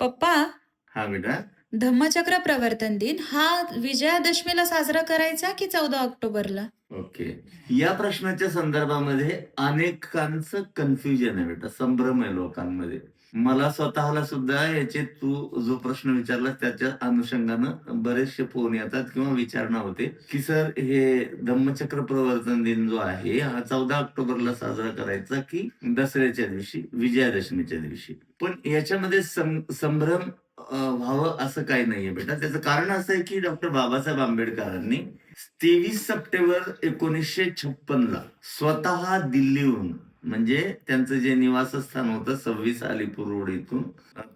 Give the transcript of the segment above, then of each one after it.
पप्पा हा बेटा. धम्मचक्र प्रवर्तन दिन हा विजयादशमीला साजरा करायचा की चौदा ऑक्टोबरला? ओके. या प्रश्नाच्या संदर्भामध्ये अनेकांचं कन्फ्युजन आहे बेटा संभ्रम आहे लोकांमध्ये. मला स्वतःला सुद्धा याचे तू जो प्रश्न विचारला त्याच्या अनुषंगानं बरेचसे फोन येतात किंवा विचारणा होते. की सर हे धम्मचक्र प्रवर्तन दिन जो आहे हा चौदा ऑक्टोबरला साजरा करायचा की दसऱ्याच्या दिवशी विजयादशमीच्या दिवशी? पण याच्यामध्ये संभ्रम व्हावं असं काही नाहीये बेटा. त्याचं कारण असं आहे की डॉक्टर बाबासाहेब आंबेडकरांनी तेवीस सप्टेंबर एकोणीसशे छप्पन ला स्वतः दिल्लीहून म्हणजे त्यांचं जे निवासस्थान होतं सव्वीस अलीपूर रोड इथून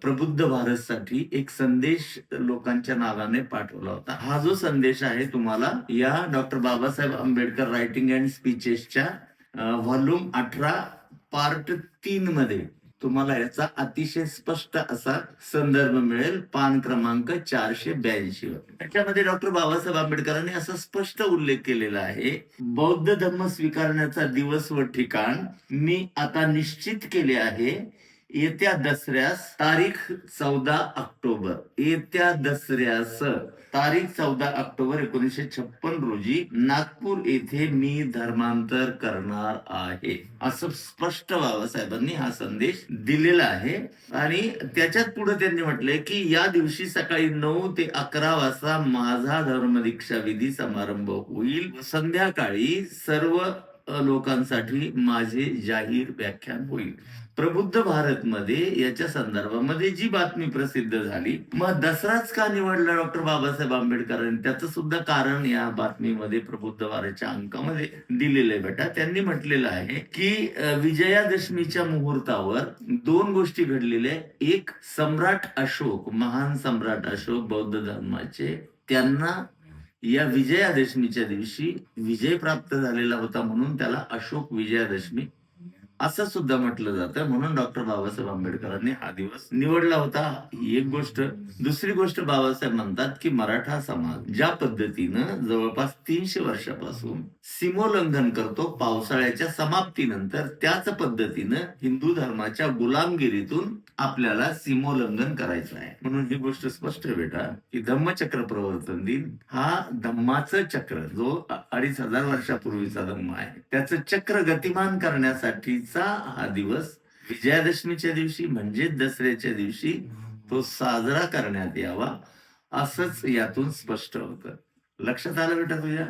प्रबुद्ध भारतसाठी एक संदेश लोकांच्या नावाने पाठवला होता. हा जो संदेश आहे तुम्हाला या doctor Babasaheb Ambedkar writing and स्पीचेसच्या volume अठरा पार्ट तीन मध्ये तुम्हाला याचा अतिशय स्पष्ट असा संदर्भ मिळेल. पान क्रमांक चारशे ब्याऐंशी वर. त्याच्यामध्ये डॉक्टर बाबासाहेब आंबेडकरांनी असा स्पष्ट उल्लेख केलेला आहे. बौद्ध धर्म स्वीकारण्याचा दिवस व ठिकाण मी आता निश्चित केले आहे. येत्या दसऱ्यास तारीख चौदा ऑक्टोबर. येत्या दसऱ्यास तारीख चौदा ऑक्टोबर एकोणीसशे छप्पन रोजी नागपूर येथे मी धर्मांतर करणार आहे. असं स्पष्ट बाबासाहेबांनी हा संदेश दिलेला आहे. आणि त्याच्यात पुढे त्यांनी म्हटलंय की या दिवशी सकाळी नऊ ते अकरा वाजता माझा धर्मदीक्षा विधी समारंभ होईल. संध्याकाळी सर्व लोकांसाठी माझे जाहीर व्याख्यान होईल. प्रबुद्ध भारत मध्ये याच्या संदर्भामध्ये जी बातमी प्रसिद्ध झाली मग दसराच का निवडला डॉक्टर बाबासाहेब आंबेडकरांनी? त्याचं सुद्धा कारण या बातमीमध्ये प्रबुद्ध भारतच्या अंकामध्ये दिलेलं आहे बेटा. त्यांनी म्हटलेलं आहे की विजयादशमीच्या मुहूर्तावर दोन गोष्टी घडलेल्या एक सम्राट अशोक महान सम्राट अशोक बौद्ध धर्माचे. त्यांना या विजयादशमीच्या दिवशी विजय प्राप्त झालेला होता म्हणून त्याला अशोक विजयादशमी असं सुद्धा म्हटलं जातं. म्हणून डॉक्टर बाबासाहेब आंबेडकरांनी हा दिवस निवडला होता. ही एक गोष्ट. दुसरी गोष्ट बाबासाहेब म्हणतात की मराठा समाज ज्या पद्धतीनं जवळपास तीनशे वर्षापासून सीमोल्लंघन करतो पावसाळ्याच्या समाप्तीनंतर त्याच पद्धतीनं हिंदू धर्माच्या गुलामगिरीतून आपल्याला सीमोल्लंघन करायचं आहे. म्हणून ही गोष्ट स्पष्ट बेटा की धम्मचक्र प्रवर्तन दिन हा धम्माचं चक्र जो अडीच हजार वर्षापूर्वीचा धम्म आहे. त्याचं चक्र गतिमान करण्यासाठीच हा दिवस विजयादशमीच्या दिवशी म्हणजे दसऱ्याच्या दिवशी तो साजरा करण्यात यावा असंच यातून स्पष्ट होतं. लक्षात आलं बेटा तुझ्या?